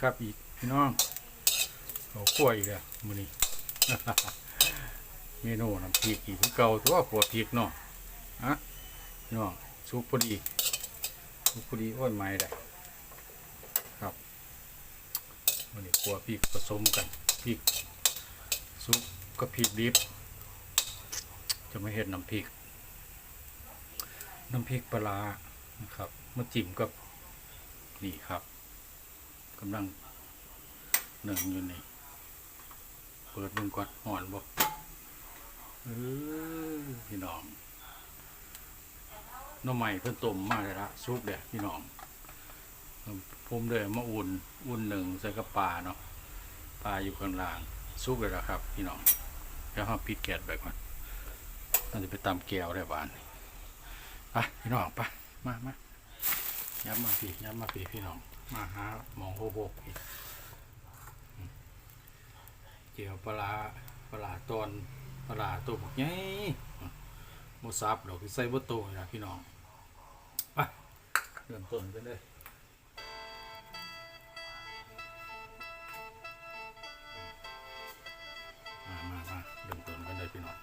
ครับอีกพี่น้องเขาขั้วอีกแล้วมือนี้เมนูน้ำพริกอีกเก่าตัวขัวพริกเนาะฮะพี่น้องสุกพอดีสุกพอดีอ้ยไม่ได้ครับมือนี้ขัวพริกผสมกันพริกสุกกับพริกดิบจะมาเฮ็ดน้ำพริก น้ำพริกปลานะครับมาจิ้มกับนี่ครับำลังหนึ่งอยู่นี่ เปิดเบิ่งก่อนห่อนบ่เออพี่น้องน้ำใหม่เพิ่นต้มมากเลยละซุปเด้พี่น้องผมเลยมาอุ่น อุ่นหนึ่งใส่กับปลาเนาะปลาอยู่ข้างล่างซุปเลยละครับ พี่น้องเดี๋ยวเราปิดแก๊สไปก่อนเราจะไปตำแก้วได้บ้านไปพี่น้องไปมามายับมาพี่ยับมาพี่พี่น้อง มาหาหมองโฮโบกอีกเจียวปลาปลาตอนปลาตัวบกใหญ่โมซับดอกที่ใส่บัตโตนี่นะพี่น้องไปเริ่มต้นกันเลยมามามาเริ่มต้นกันเลยพี่น้อง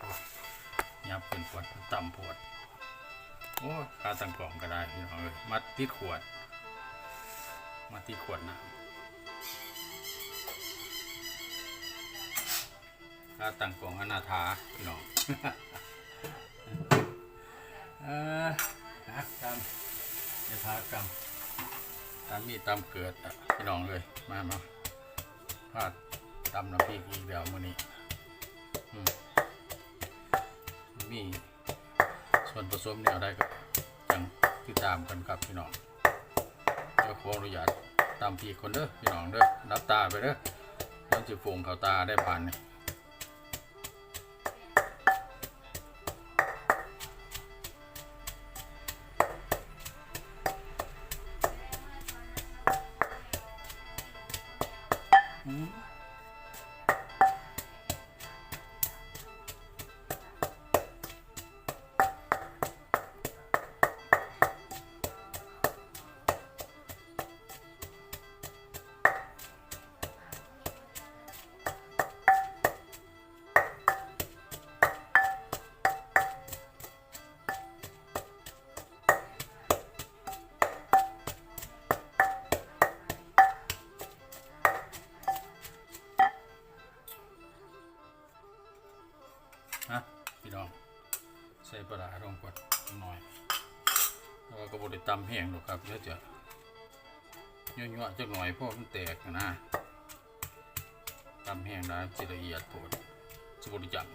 ยับเป็นขวดต่ำปวดโอ้ขาตั้งกล่องก็ได้พี่น้องเลยมัดติดขวด ที่ขวดน้ำถ้าตังกองอนาถาพี่น้องออนะตามยถากรรมตามมีตามเกิดอะพี่น้องเลย มามาพาดตำน้ำพริกอีกเดี๋ยวมื้อนี้มีส่วนผสมแนวได้ก็จังติดตามกันครับพี่น้องเดี๋ยวขออนุญาต ตามพี่คนเด้อพี่น้องเด้อรับตาไปเด้อย้อนจะฟงเขาตาได้ผ่านนี่อืม พี่น้อง ใส่ปลาลงก่อนจักหน่อยแล้วก็บดตำแห้งหรอกครับเดี๋ยวจะยั่วๆจักหน่อยเพราะมันแตกนะตำแห้งได้จะละเอียดโพดจะบไดจับ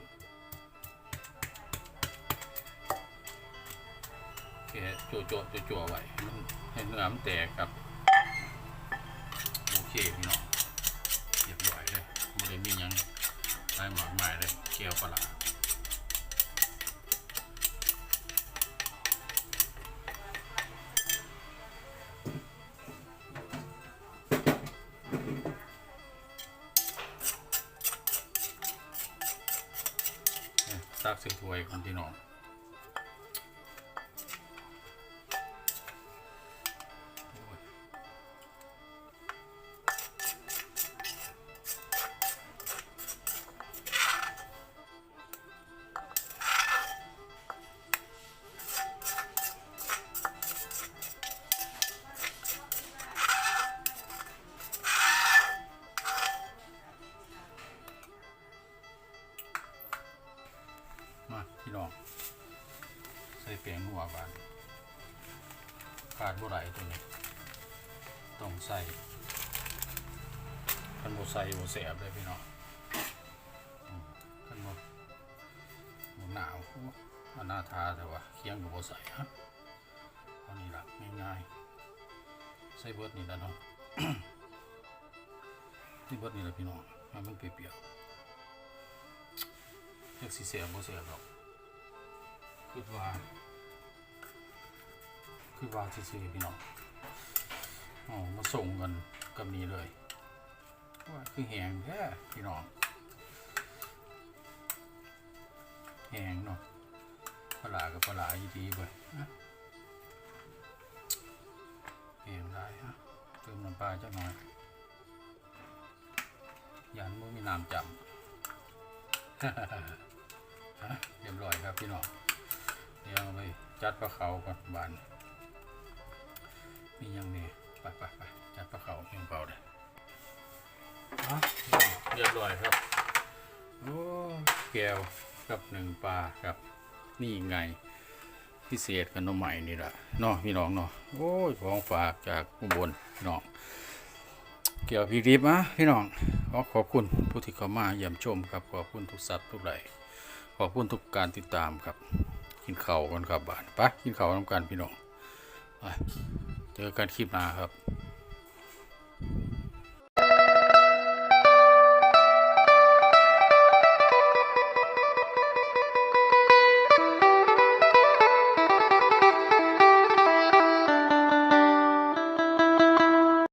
แค่โจโจโจโจไว้ให้มันให้เนื้อมันแตกครับโอเคพี่น้องเรียบร้อยเลยไม่ได้มียังได้หมากหมายเลยเกียวปลา ส่ถ้วยของพี่น้อง พี่น้อง ใส่แป้งหัวบานขาดบ่ไหลตัวนี้ ต้องใส่คันบ่ใส่บ่แสบเลยพี่น้องอืมคันบ่บ่หนาวอันน่าทาแต่ว่าเคียงก็บ่ใส่ฮะเอานี่ล่ะง่ายๆใส่เบิดนี่แล้วเนาะนี่เบิดนี่แหละพี่น้องมันเปียวๆจักสิแสบบ่แสบหรอก คิดว่าคิดว่าซื่อๆพี่น้องอ๋อมาส่งกันกับนี้เลยว่าคือแหงแท้พี่น้องแหงเนาะปลากับปลาร้าอีดีไปแหงได้ฮะเติมน้ำปลาจักหน่อยยันบ่มีน้ำจำเรียบร้อยครับพี่น้อง ดี๋ยวเอาไปจัดปลาเขาก่อนบาน มียังนี่ไปไปไปจัดปลาเขาเพียงเปล่าเลยอะเรียบร้อยครับ โอ้แก้วกับหนึ่งปลาครับ นี่ไง พิเศษกันน้องใหม่นี่แหละเนาะพี่น้องเนาะโอ้ยของฝากจากอุบลพี่น้องเกี่ยวพี่ริบนะพี่น้องขอขอบคุณผู้ที่เข้ามาเยี่ยมชมครับ ขอบคุณทุกสัตว์ทุกไหลขอบคุณทุกการติดตามครับ กินข้าวกันครับบ้านไปกินข้าวน้ำกันพี่น้องไปเจอกันคลิปหน้าครับ